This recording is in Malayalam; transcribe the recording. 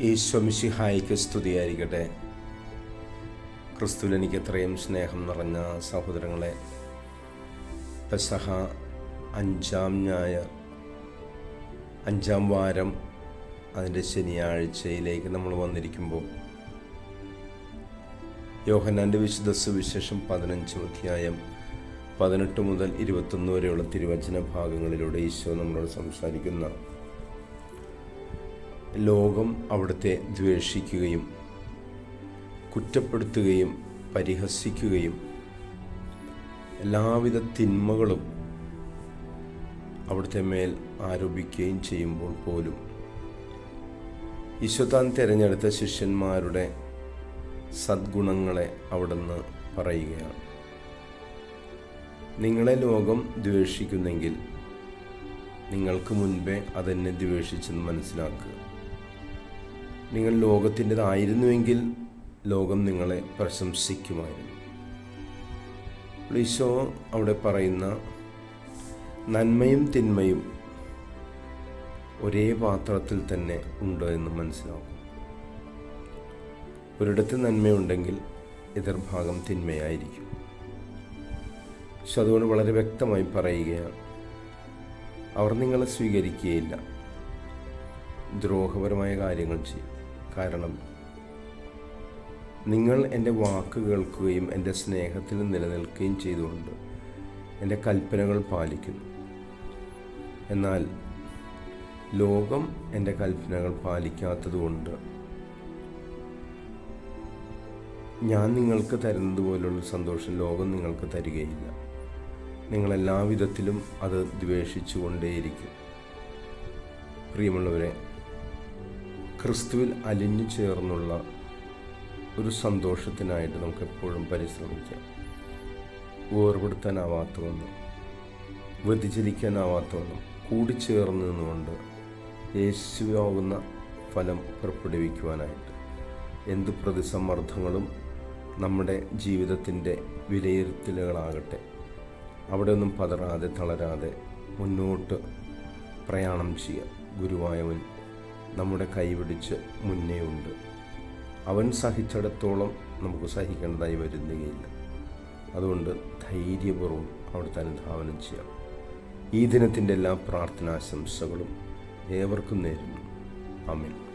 ഈശ്വമിഷിഹായിക്ക് സ്തുതിയായിരിക്കട്ടെ. ക്രിസ്തുവിൽ എനിക്ക് എത്രയും സ്നേഹം നിറഞ്ഞ സഹോദരങ്ങളെ പെസഹ അഞ്ചാം ഞായർ അഞ്ചാം വാരം അതിന്റെ ശനിയാഴ്ചയിലേക്ക് നമ്മൾ വന്നിരിക്കുമ്പോൾ യോഹനാന്റെ വിശുദ്ധ സുവിശേഷം പതിനഞ്ചാം അധ്യായം പതിനെട്ട് മുതൽ ഇരുപത്തൊന്ന് വരെയുള്ള തിരുവചന ഭാഗങ്ങളിലൂടെ ഈശോ നമ്മളോട് സംസാരിക്കുന്ന ലോകം അവിടുത്തെ ദ്വേഷിക്കുകയും കുറ്റപ്പെടുത്തുകയും പരിഹസിക്കുകയും എല്ലാവിധ തിന്മകളും അവിടുത്തെ മേൽ ആരോപിക്കുകയും ചെയ്യുമ്പോൾ പോലും ഈശോ താൻ തിരഞ്ഞെടുത്ത ശിഷ്യന്മാരുടെ സദ്ഗുണങ്ങളെ അവിടുന്ന് പറയുകയാണ്. നിങ്ങളെ ലോകം ദ്വേഷിക്കുന്നെങ്കിൽ നിങ്ങൾക്ക് മുൻപേ അതെന്നെ ദ്വേഷിച്ചെന്ന് മനസ്സിലാക്കുക. നിങ്ങൾ ലോകത്തിന്റെതായിരുന്നുവെങ്കിൽ ലോകം നിങ്ങളെ പ്രശംസിക്കുമായിരുന്നു. ഈശോ അവിടെ പറയുന്ന നന്മയും തിന്മയും ഒരേ പാത്രത്തിൽ തന്നെ ഉണ്ട് എന്ന് മനസ്സിലാക്കും. ഒരിടത്ത് നന്മയുണ്ടെങ്കിൽ എതിർഭാഗം തിന്മയായിരിക്കും. പക്ഷെ അതുകൊണ്ട് വളരെ വ്യക്തമായി പറയുകയാണ് അവർ നിങ്ങളെ സ്വീകരിക്കുകയില്ല. ദ്രോഹപരമായ കാര്യങ്ങൾ ചെയ്യും. കാരണം നിങ്ങൾ എന്റെ വാക്ക് കേൾക്കുകയും എന്റെ സ്നേഹത്തിൽ നിലനിൽക്കുകയും ചെയ്തുകൊണ്ട് എന്റെ കൽപ്പനകൾ പാലിക്കുന്നു. എന്നാൽ ലോകം എന്റെ കൽപ്പനകൾ പാലിക്കാത്തതുകൊണ്ട് ഞാൻ നിങ്ങൾക്ക് തരുന്നത് പോലുള്ള സന്തോഷം ലോകം നിങ്ങൾക്ക് തരികയില്ല. നിങ്ങൾ എല്ലാവിധത്തിലും അത് ദ്വേഷിച്ചു കൊണ്ടേയിരിക്കും പ്രിയമുള്ളവരെ ക്രിസ്തുവിൽ അലിഞ്ഞു ചേർന്നുള്ള ഒരു സന്തോഷത്തിനായിട്ട് നമുക്ക് എപ്പോഴും പരിശ്രമിക്കാം. വേർപെടുത്താനാവാത്തവണ്ണം വ്യതിചലിക്കാനാവാത്തവണ്ണം കൂടിച്ചേർന്ന് നിന്നുകൊണ്ട് യേശുവാകുന്ന ഫലം പുറപ്പെടുവിക്കുവാനായിട്ട് എന്ത് പ്രതിസമ്മർദ്ദങ്ങളും നമ്മുടെ ജീവിതത്തിന്റെ വിലയിരുത്തലുകളാകട്ടെ അവിടെ ഒന്നും പതറാതെ തളരാതെ മുന്നോട്ട് പ്രയാണം ചെയ്യുക ഗുരുവായവൻ നമ്മുടെ കൈപിടിച്ച് മുന്നേ ഉണ്ട്. അവൻ സഹിച്ചിടത്തോളം നമുക്ക് സഹിക്കേണ്ടതായി വരുന്നുകയില്ല അതുകൊണ്ട് ധൈര്യപൂർവം അവിടുത്തെ അനുധാവനം ചെയ്യാം. ഈ ദിനത്തിന്റെ എല്ലാ പ്രാർത്ഥനാശംസകളും ഏവർക്കും നേരുന്നു. അമീൻ